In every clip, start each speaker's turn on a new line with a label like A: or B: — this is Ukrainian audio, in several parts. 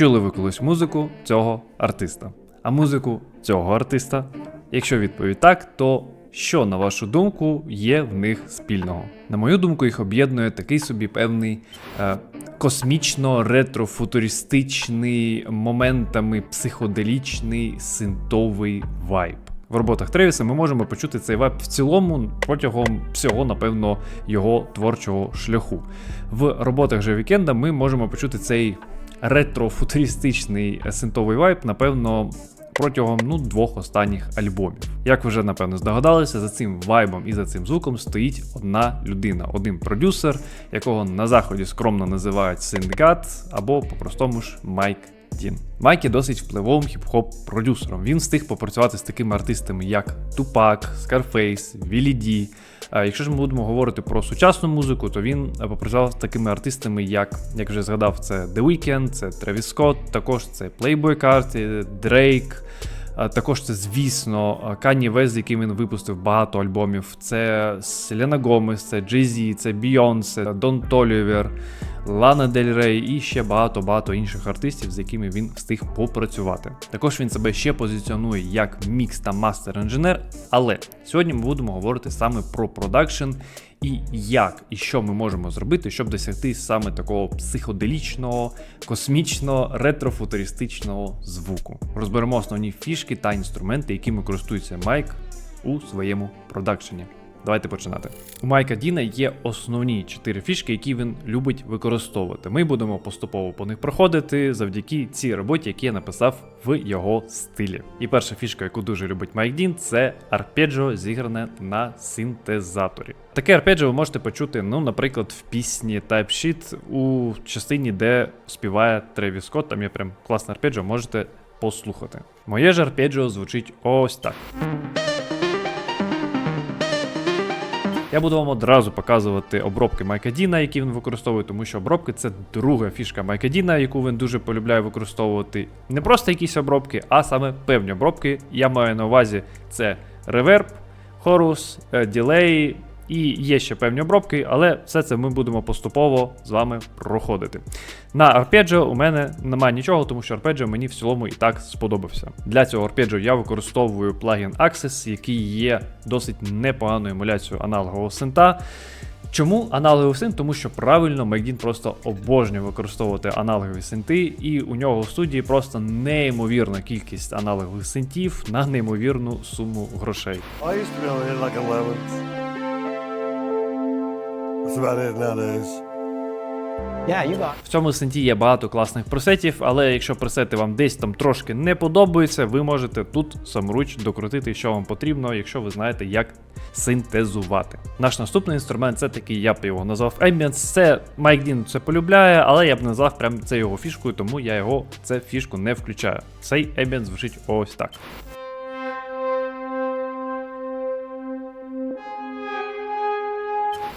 A: чули ви колись музику цього артиста? А музику цього артиста? Якщо відповідь так, то що, на вашу думку, є в них спільного? На мою думку, їх об'єднує такий собі певний е, космічно-ретро-футуристичний, моментами психоделічний синтовий вайб. В роботах Тревіса ми можемо почути цей вайб в цілому протягом всього, напевно, його творчого шляху. В роботах же Вікенда ми можемо почути цей ретро-футуристичний синтовий вайб, напевно, протягом ну, двох останніх альбомів. Як ви вже напевно здогадалися, за цим вайбом і за цим звуком стоїть одна людина, один продюсер, якого на заході скромно називають синдикат, або по-простому ж Майк Дін. Майк є досить впливовим хіп-хоп продюсером. Він встиг попрацювати з такими артистами, як Тупак, Скарфейс, Вілі Ді. Якщо ж ми будемо говорити про сучасну музику, то він попрацював з такими артистами, як, як вже згадав, це The Weeknd, це Travis Scott, також це Playboy Carti, Drake. Також це, звісно, Кані Вест, з яким він випустив багато альбомів. Це Селена Гомес, це Jay-Z, це Beyoncé, Дон Толівер, Лана Дель Рей і ще багато-багато інших артистів, з якими він встиг попрацювати. Також він себе ще позиціонує як мікс та мастер інженер. Але сьогодні ми будемо говорити саме про продакшн і як і що ми можемо зробити, щоб досягти саме такого психоделічного, космічного, ретрофутуристичного звуку. Розберемо основні фішки та інструменти, якими користується Майк у своєму продакшені. Давайте починати. У Майка Діна є основні чотири фішки, які він любить використовувати. Ми будемо поступово по них проходити завдяки цій роботі, які я написав в його стилі. І перша фішка, яку дуже любить Майк Дін, це арпеджіо, зігране на синтезаторі. Таке арпеджіо ви можете почути, ну, наприклад, в пісні Type Sheet у частині, де співає Тревіс Скотт, там є прям класне арпеджіо, можете послухати. Моє ж арпеджіо звучить ось так. Я буду вам одразу показувати обробки Майка Діна, які він використовує, тому що обробки це друга фішка Майка Діна, яку він дуже полюбляє використовувати. Не просто якісь обробки, а саме певні обробки. Я маю на увазі це реверб, хорус, е, ділей. І є ще певні обробки, але все це ми будемо поступово з вами проходити. На арпеджіо у мене немає нічого, тому що арпеджіо мені в цілому і так сподобався. Для цього арпеджіо я використовую плагін Access, який є досить непоганою емуляцією аналогового синта. Чому аналоговий синт? Тому що правильно Майкдін просто обожнює використовувати аналогові синти, і у нього в студії просто неймовірна кількість аналогових синтів на неймовірну суму грошей.
B: I used
A: В цьому синті є багато класних пресетів, але якщо пресети вам десь там трошки не подобаються, ви можете тут саморуч докрутити, що вам потрібно, якщо ви знаєте, як синтезувати. Наш наступний інструмент це такий, я б його назвав Ambience. Це Майк Дін це полюбляє, але я б назвав прям це його фішкою, тому я його це фішку не включаю. Цей Ambience звучить ось так.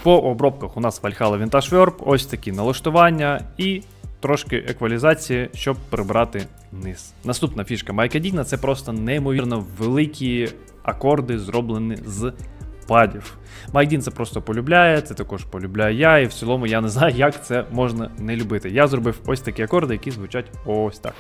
A: По обробках у нас Valhalla Vintage Verb, ось такі налаштування і трошки еквалізації, щоб прибрати низ. Наступна фішка Майка Діна це просто неймовірно великі акорди, зроблені з падів. Майк Дін це просто полюбляє, це також полюбляю я, і в цілому я не знаю, як це можна не любити. Я зробив ось такі акорди, які звучать ось так.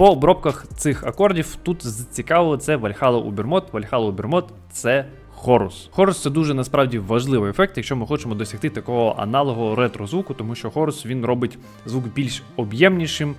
A: По обробках цих акордів тут цікаво це Вальхала Убермот. Вальхала Убермот це хорус. Хорус це дуже насправді важливий ефект, якщо ми хочемо досягти такого аналогового ретро звуку, тому що хорус він робить звук більш об'ємнішим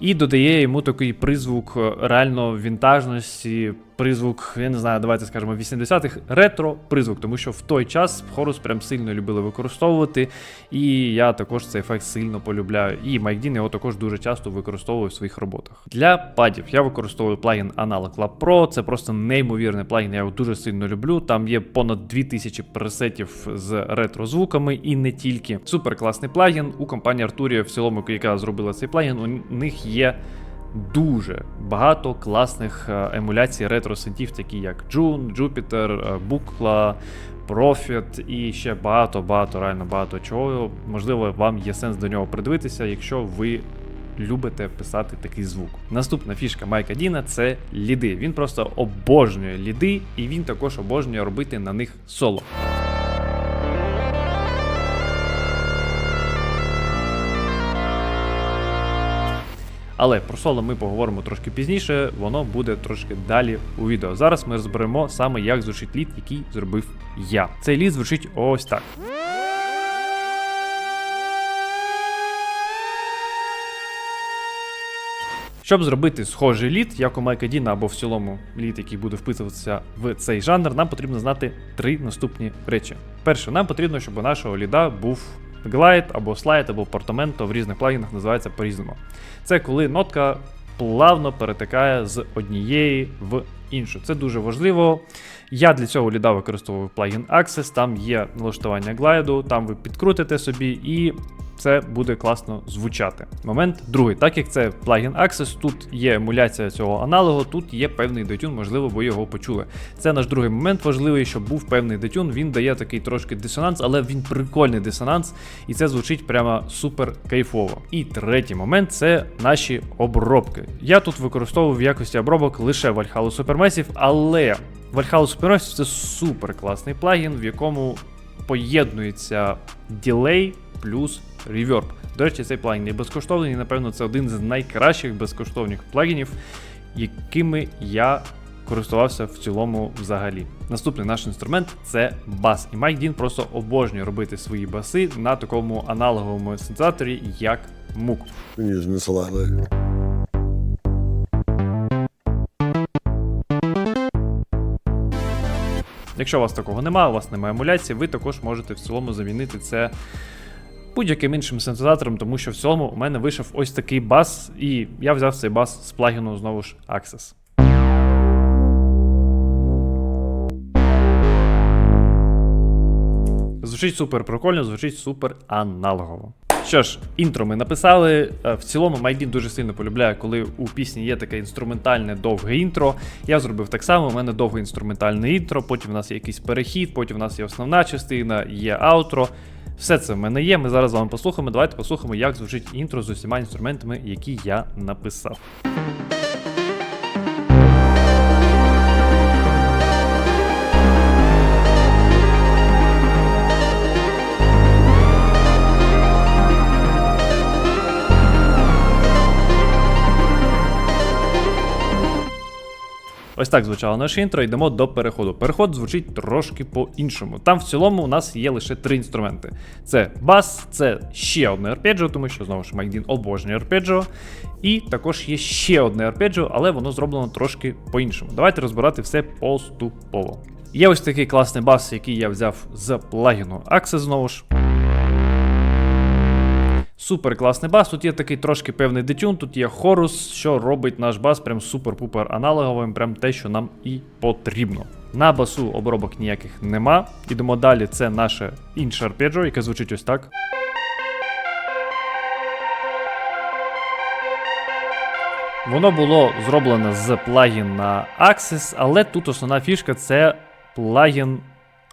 A: і додає йому такий призвук е, реально вінтажності, призвук, я не знаю, давайте скажемо 80-х ретро призвук, тому що в той час хорус прям сильно любили використовувати, і я також цей ефект сильно полюбляю. І Майк Дін його також дуже часто використовує в своїх роботах. Для падів я використовую плагін Analog Lab Pro. Це просто неймовірний плагін, я його дуже сильно люблю. Там є понад 2000 пресетів з ретро звуками і не тільки. Супер класний плагін. У компанії Arturia, в цілому, яка зробила цей плагін, у них є дуже багато класних е, емуляцій ретро-синтів, такі як June, Jupiter, е, Bukla, Profit і ще багато-багато, реально багато чого. Можливо, вам є сенс до нього придивитися, якщо ви. Любите писати такий звук. Наступна фішка Майка Діна це ліди. Він просто обожнює ліди, і він також обожнює робити на них соло. Але про соло ми поговоримо трошки пізніше, воно буде трошки далі у відео. Зараз ми розберемо саме, як звучить лід, який зробив я. Цей лід звучить ось так. Щоб зробити схожий лід, як у Майка Діна або в цілому лід, який буде вписуватися в цей жанр, нам потрібно знати три наступні речі. Перше, нам потрібно, щоб у нашого ліда був глайд або слайд, або портаменто в різних плагінах називається по-різному. Це коли нотка плавно перетикає з однієї в іншу. Це дуже важливо. Я для цього ліда використовую плагін Access, там є налаштування глайду, там ви підкрутите собі і це буде класно звучати. Момент другий, так як це плагін Access, тут є емуляція цього аналогу, тут є певний детюн, можливо, ви його почули. Це наш другий момент важливий, щоб був певний детюн. Він дає такий трошки дисонанс, але він прикольний дисонанс, і це звучить прямо супер кайфово. І третій момент це наші обробки. Я тут використовую в якості обробок лише Valhalla Supermassive, але Valhalla Supermassive це супер класний плагін, в якому поєднується ділей плюс реверб. До речі, цей плагін є безкоштовний, і напевно це один з найкращих безкоштовних плагінів, якими я користувався в цілому взагалі. Наступний наш інструмент це бас. І Майк Дін просто обожнює робити свої баси на такому аналоговому синтезаторі, як
B: lately.
A: Якщо у вас такого немає, у вас немає емуляції, ви також можете в цілому замінити це будь-яким іншим синтезатором, тому що в цілому у мене вийшов ось такий бас, і я взяв цей бас з плагіну знову ж Access. Звучить супер прикольно, звучить супер аналогово. Що ж, інтро ми написали. Е, В цілому Майдін дуже сильно полюбляє, коли у пісні є таке інструментальне довге інтро. Я зробив так само. У мене довге інструментальне інтро, потім у нас є якийсь перехід, потім у нас є основна частина, є аутро. Все це в мене є. Ми зараз з вами послухаємо. Давайте послухаємо, як звучить інтро з усіма інструментами, які я написав. Ось так звучало наше інтро. Йдемо до переходу. Переход звучить трошки по-іншому. Там в цілому у нас є лише три інструменти: це бас, це ще одне арпеджіо, тому що знову ж Майкдін обожнює арпеджіо. І також є ще одне арпеджіо, але воно зроблено трошки по-іншому. Давайте розбирати все поступово. Є ось такий класний бас, який я взяв з плагіну Access знову ж. Супер класний бас. Тут є такий трошки певний детюн, тут є хорус, що робить наш бас прям супер-пупер аналоговим, прям те, що нам і потрібно. На басу обробок ніяких нема. Ідемо далі. Це наше інше арпеджо, яке звучить ось так. Воно було зроблено з плагіна Access, але тут основна фішка це плагін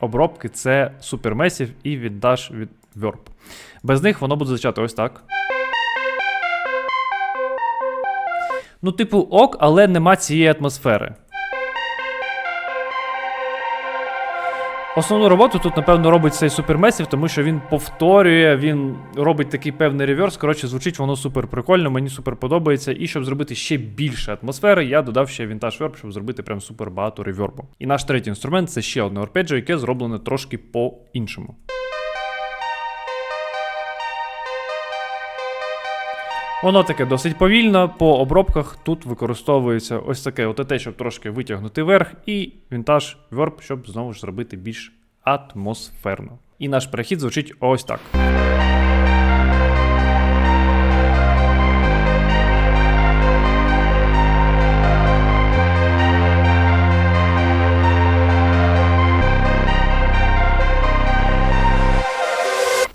A: обробки, це супермесів і віддаш від верб. Без них воно буде звучати ось так. Ну, типу, ок, але нема цієї атмосфери. Основну роботу тут, напевно, робить цей супермесів, тому що він повторює, він робить такий певний реверс. Коротше, звучить воно супер прикольно, мені супер подобається. І щоб зробити ще більше атмосфери, я додав ще вінтаж верб, щоб зробити прям супер багато ревербу. І наш третій інструмент це ще одне арпеджіо, яке зроблене трошки по-іншому. Воно таке досить повільно. По обробках тут використовується ось таке ОТТ, щоб трошки витягнути вверх, і вінтаж верб, щоб знову ж зробити більш атмосферно. І наш перехід звучить ось так.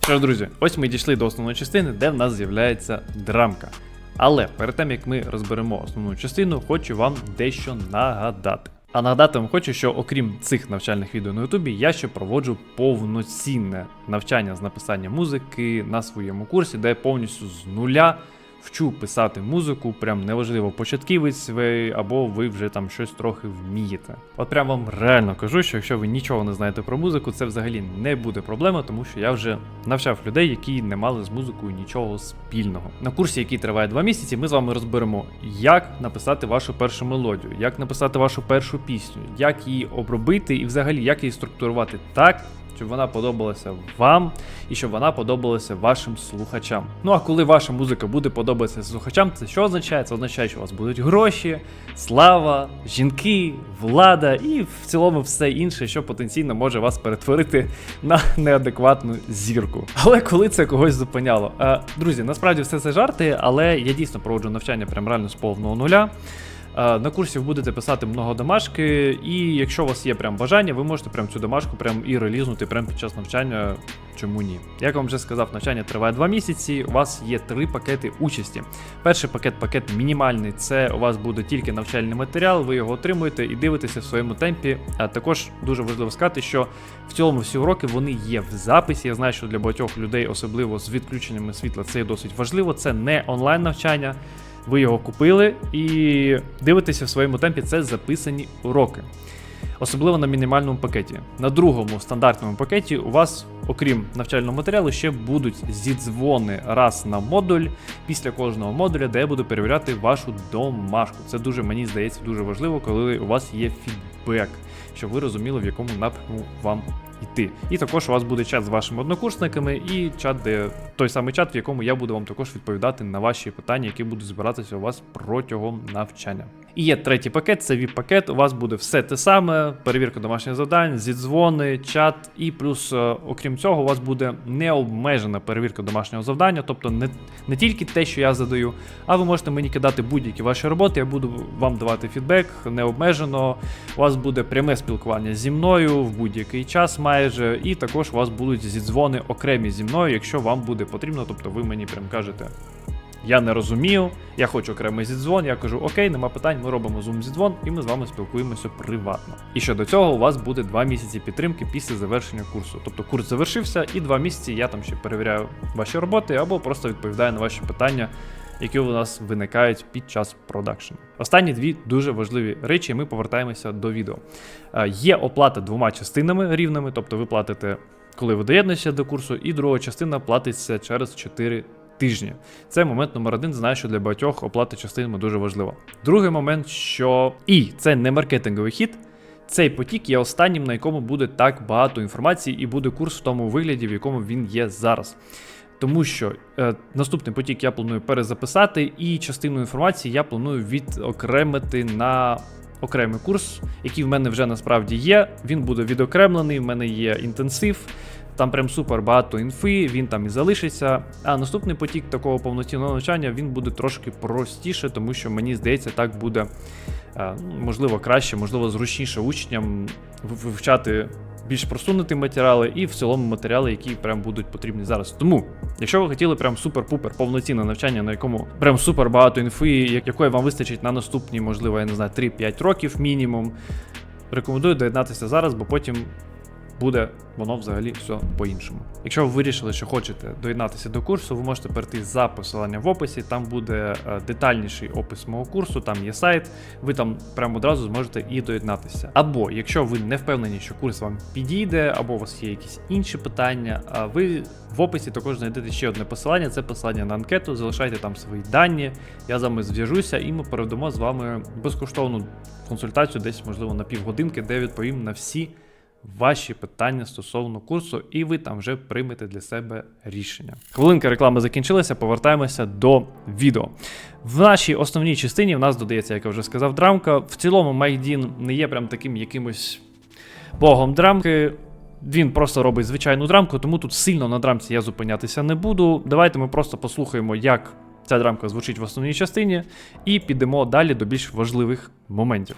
A: Що ж, друзі, ось ми дійшли до основної частини, де в нас з'являється драмка. Але перед тим як ми розберемо основну частину, хочу вам дещо нагадати. А нагадати вам хочу, що окрім цих навчальних відео на Ютубі, я ще проводжу повноцінне навчання з написання музики на своєму курсі, де повністю з нуля вчу писати музику, прям неважливо, початківець ви або ви вже там щось трохи вмієте. От прям вам реально кажу, що якщо ви нічого не знаєте про музику, це взагалі не буде проблема, тому що я вже навчав людей, які не мали з музикою нічого спільного. На курсі, який триває два місяці, ми з вами розберемо, як написати вашу першу мелодію, як написати вашу першу пісню, як її обробити і взагалі як її структурувати так, щоб вона подобалася вам і щоб вона подобалася вашим слухачам. Ну а коли ваша музика буде подобатися слухачам, це що означає? Це означає, що у вас будуть гроші, слава, жінки, влада і в цілому все інше, що потенційно може вас перетворити на неадекватну зірку. Але коли це когось зупиняло? Е, друзі, насправді все це жарти, але я дійсно проводжу навчання прям реально з повного нуля. Е, На курсі будете писати много домашки, і якщо у вас є прям бажання, ви можете прям цю домашку прям і релізнути прямо під час навчання. Чому ні? Як вам вже сказав, навчання триває 2 місяці. У вас є три пакети участі. Перший пакет, пакет мінімальний. Це у вас буде тільки навчальний матеріал, ви його отримуєте і дивитеся в своєму темпі. А також дуже важливо сказати, що в цілому всі уроки вони є в записі. Я знаю, що для багатьох людей, особливо з відключеннями світла, це досить важливо. Це не онлайн навчання. Ви його купили і дивитеся в своєму темпі. Це записані уроки. Особливо на мінімальному пакеті. На другому стандартному пакеті у вас, окрім навчального матеріалу, ще будуть зідзвони раз на модуль після кожного модуля, де я буду перевіряти вашу домашку. Це дуже мені здається дуже важливо, коли у вас є фідбек, щоб ви розуміли, в якому напрямку вам йти. І також у вас буде чат з вашими однокурсниками, і чат, де той самий чат, в якому я буду вам також відповідати на ваші питання, які будуть збиратися у вас протягом навчання. І є третій пакет, це VIP-пакет. У вас буде все те саме: перевірка домашніх завдань, зідзвони, чат, і плюс, е, окрім цього, у вас буде необмежена перевірка домашнього завдання, тобто не, не тільки те, що я задаю, а ви можете мені кидати будь-які ваші роботи, я буду вам давати фідбек необмежено. У вас буде пряме спілкування зі мною в будь-який час майже, і також у вас будуть зідзвони окремі зі мною, якщо вам буде потрібно, тобто ви мені прям кажете. Я не розумію, я хочу окремий зідзвон. Я кажу, окей, нема питань, ми робимо зум зідзвон, і ми з вами спілкуємося приватно. І щодо цього, у вас буде два місяці підтримки після завершення курсу. Тобто курс завершився, і два місяці я там ще перевіряю ваші роботи або просто відповідаю на ваші питання, які у нас виникають під час продакшену. Останні дві дуже важливі речі. Ми повертаємося до відео. Е, Є оплата двома частинами рівними, тобто ви платите, коли ви доєднуєтеся до курсу, і друга частина платиться через 4 тижні. Це момент номер один. Знаю, що для багатьох оплата частинами дуже важлива. Другий момент, що і це не маркетинговий хід. Цей потік є останнім, на якому буде так багато інформації, і буде курс в тому вигляді, в якому він є зараз. Тому що е, наступний потік я планую перезаписати, і частину інформації я планую відокремити на окремий курс, який в мене вже насправді є. Він буде відокремлений, в мене є інтенсив. Там прям супер багато інфи, він там і залишиться. А наступний потік такого повноцінного навчання він буде трошки простіше, тому що мені здається, так буде е, можливо краще, можливо, зручніше учням вивчати більш просунуті матеріали і в цілому матеріали, які прям будуть потрібні зараз. Тому, якщо ви хотіли прям супер-пупер повноцінне навчання, на якому прям супер багато інфи, якої вам вистачить на наступні, можливо, я не знаю, 3-5 років мінімум. Рекомендую доєднатися зараз, бо потім буде воно взагалі все по-іншому. Якщо ви вирішили, що хочете доєднатися до курсу, ви можете перейти за посиланням в описі. Там буде е, детальніший опис мого курсу, там є сайт. Ви там прямо одразу зможете і доєднатися. Або якщо ви не впевнені, що курс вам підійде, або у вас є якісь інші питання, а ви в описі також знайдете ще одне посилання. Це посилання на анкету. Залишайте там свої дані. Я з вами зв'яжуся, і ми проведемо з вами безкоштовну консультацію, десь можливо на півгодинки, де відповім на всі ваші питання стосовно курсу, і ви там вже приймете для себе рішення. Хвилинка реклами закінчилася, повертаємося до відео. В нашій основній частині в нас додається, як я вже сказав, драмка. В цілому Майдін не є прям таким якимось богом драмки. Він просто робить звичайну драмку, тому тут сильно на драмці я зупинятися не буду. Давайте ми просто послухаємо, як ця драмка звучить в основній частині, і підемо далі до більш важливих моментів.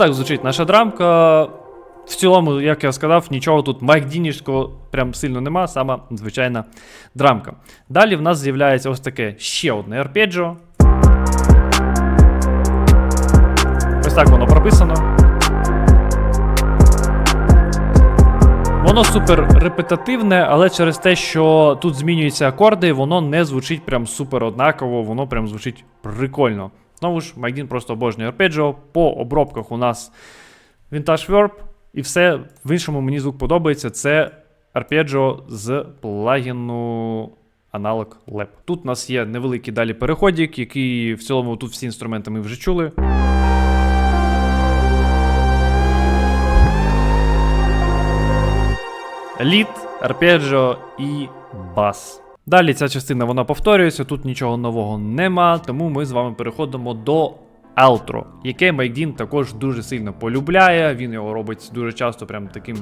A: Так звучить наша драмка. В цілому, як я сказав, нічого тут майкдінівського прям сильно нема, сама звичайна драмка. Далі в нас з'являється ось таке ще одне арпеджіо. Ось так воно прописано. Воно супер репетативне, але через те, що тут змінюються акорди, воно не звучить прям супер однаково, воно прям звучить прикольно. Знову ж, Майдін просто обожнює арпеджіо. По обробках у нас Vintage Verb, і все в іншому мені звук подобається. Це арпеджіо з плагіну Analog Lab. Тут у нас є невеликий далі переходик, який в цілому тут всі інструменти ми вже чули. лід, арпеджіо і бас. Далі ця частина вона повторюється, тут нічого нового нема, тому ми з вами переходимо до Outro, яке Майкдін також дуже сильно полюбляє. Він його робить дуже часто, прям таким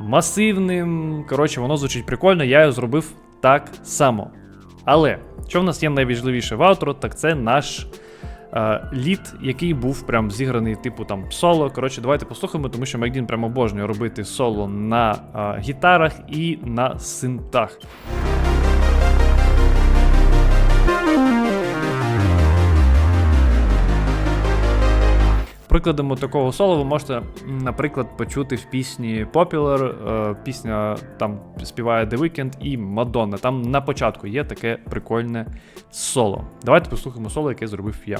A: масивним. Коротше, воно звучить прикольно, я його зробив так само. Але що в нас є найважливіше в Outro, так це наш е, лід, який був прям зіграний, типу там соло. Коротше, давайте послухаємо, тому що Майкдін прям обожнює робити соло на е, гітарах і на синтах. Прикладом такого соло ви можете, наприклад, почути в пісні Popular, е, пісня там співає The Weeknd і Madonna. Там на початку є таке прикольне соло. Давайте послухаємо соло, яке зробив я.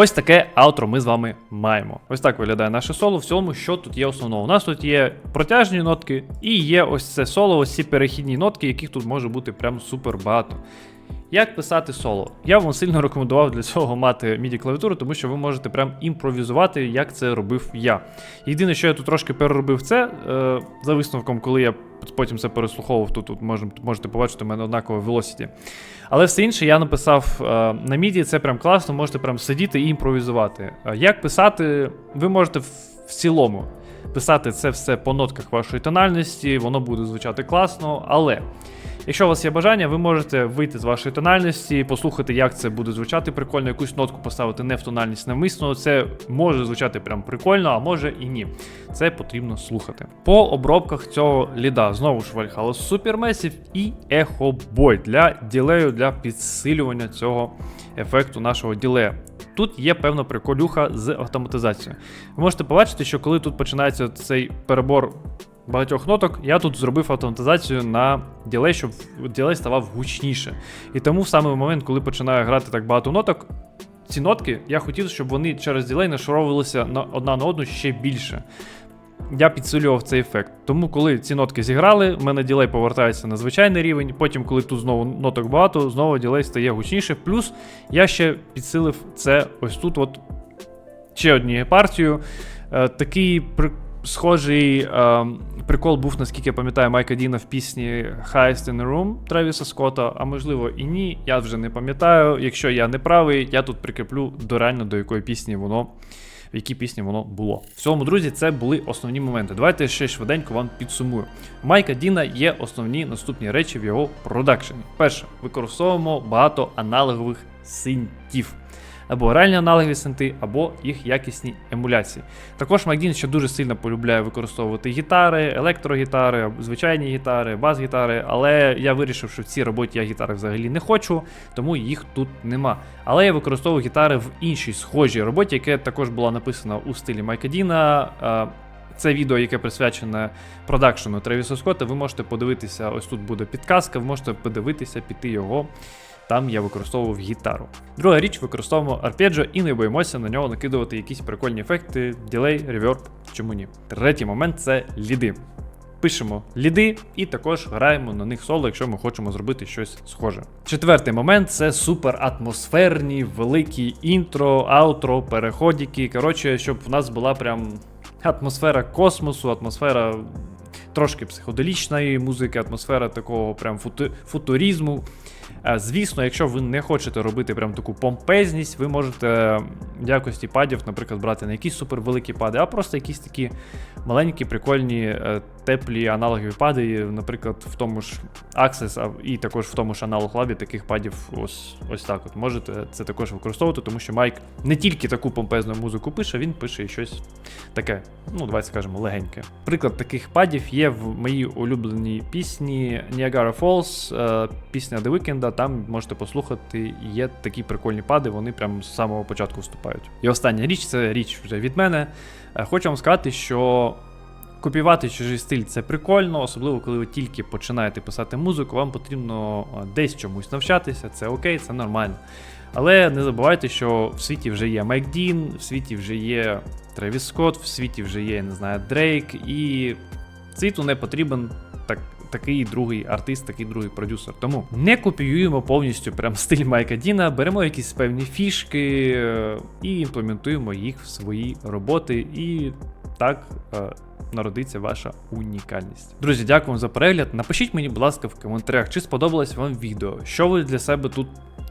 A: Ось таке аутро ми з вами маємо. Ось так виглядає наше соло. В цьому, що тут є основного. У нас тут є протяжні нотки, і є ось це соло, ось ці перехідні нотки, яких тут може бути прям супер багато. Як писати соло? Я вам сильно рекомендував для цього мати MIDI клавіатуру, тому що ви можете прям імпровізувати, як це робив я. Єдине, що я тут трошки переробив це, е, за висновком, коли я потім це переслуховував, тут, тут можете побачити, у мене однакове velocity. Але все інше я написав е, на міді, це прям класно, можете прям сидіти і імпровізувати. Е, Як писати, ви можете в, в цілому писати це все по нотках вашої тональності, воно буде звучати класно, але. Якщо у вас є бажання, ви можете вийти з вашої тональності, послухати, як це буде звучати прикольно, якусь нотку поставити не в тональність навмисно. Це може звучати прям прикольно, а може і ні. Це потрібно слухати. По обробках цього ліда знову ж Valhalla Supermassive і Boy для ділею, для підсилювання цього ефекту нашого ділея. Тут є певна приколюха з автоматизацією. Ви можете побачити, що коли тут починається цей перебор багатьох ноток, я тут зробив автоматизацію на ділей, щоб ділей ставав гучніше. І тому в саме момент, коли починаю грати так багато ноток, ці нотки я хотів, щоб вони через ділей нашаровувалися на одна на одну ще більше. Я підсилював цей ефект. Тому, коли ці нотки зіграли, в мене ділей повертається на звичайний рівень. Потім, коли тут знову ноток багато, знову ділей стає гучніше. Плюс я ще підсилив це ось тут, от ще однією партією. Е, такий схожий е, прикол був, наскільки я пам'ятаю, Майка Діна в пісні Highest in the Room Тревіса Скотта, а можливо і ні. Я вже не пам'ятаю. Якщо я не правий, я тут прикріплю до реально до якої пісні воно. В якій пісні воно було. В цьому, друзі, це були основні моменти. Давайте ще швиденько вам підсумую. Майка Діна є основні наступні речі в його продакшені. Перше, використовуємо багато аналогових синтів. Або реальні аналогові синти, або їх якісні емуляції. Також Макдін ще дуже сильно полюбляє використовувати гітари, електрогітари, звичайні гітари, бас-гітари, але я вирішив, що в цій роботі я гітари взагалі не хочу, тому їх тут нема. Але я використовую гітари в іншій схожій роботі, яка також була написана у стилі Майка Діна. Це відео, яке присвячене продакшену Тревіса Скотта. Ви можете подивитися, ось тут буде підказка, ви можете подивитися, піти його. Там я використовував гітару. Друга річ, використовуємо арпеджіо і не боїмося на нього накидувати якісь прикольні ефекти, ділей, реверб, чому ні. Третій момент це ліди. пишемо ліди і також граємо на них соло, якщо ми хочемо зробити щось схоже. Четвертий момент це супер атмосферні, великі інтро, аутро, переходики. Коротше, щоб в нас була прям атмосфера космосу, атмосфера трошки психоделічної музики, атмосфера такого прям футу- футуризму. Звісно, якщо ви не хочете робити прям таку помпезність, ви можете якості падів, наприклад, брати не якісь супервеликі пади, а просто якісь такі маленькі, прикольні, е, теплі аналогові пади. Наприклад, в тому ж Access і також в тому ж аналог лабі таких падів ось, ось так. От можете це також використовувати, тому що Майк не тільки таку помпезну музику пише, він пише і щось таке, ну, давайте скажемо, легеньке. Приклад таких падів є в моїй улюбленій пісні Niagara Falls, е, пісня The Weeknd, там можете послухати, є такі прикольні пади, вони прямо з самого початку вступають. І остання річ це річ вже від мене. Е, Хочу вам сказати, що. Копіювати чужий стиль це прикольно, особливо коли ви тільки починаєте писати музику, вам потрібно е, десь чомусь навчатися, це окей, це нормально. Але не забувайте, що в світі вже є Майк Дін, в світі вже є Тревіс Скотт, в світі вже є, не знаю, Дрейк, і світу не потрібен так, такий другий артист, такий другий продюсер. Тому не копіюємо повністю прям стиль Майка Діна, беремо якісь певні фішки е, і імплементуємо їх в свої роботи, і так. Народиться ваша унікальність. Друзі, дякую вам за перегляд. Напишіть мені, будь ласка, в коментарях, чи сподобалось вам відео, що ви для себе тут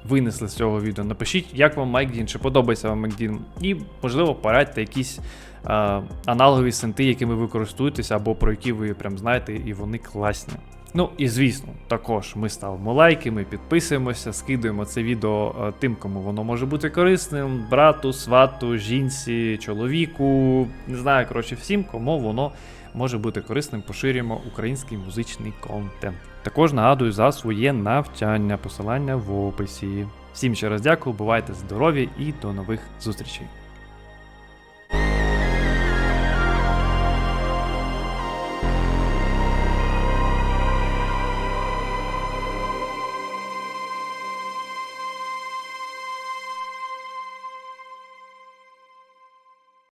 A: винесли з цього відео. Напишіть, як вам Майкдін, чи подобається вам Майкдін, І, можливо, порадьте якісь е, аналогові синти, якими ви користуєтеся, або про які ви прям знаєте, і вони класні. Ну і звісно, також ми ставимо лайки, ми підписуємося, скидуємо це відео е, тим, кому воно може бути корисним: брату, свату, жінці, чоловіку. Не знаю, коротше, всім, кому воно може бути корисним, поширюємо український музичний контент. Також нагадую за своє навчання, посилання в описі. Всім ще раз дякую, бувайте здорові і до нових зустрічей.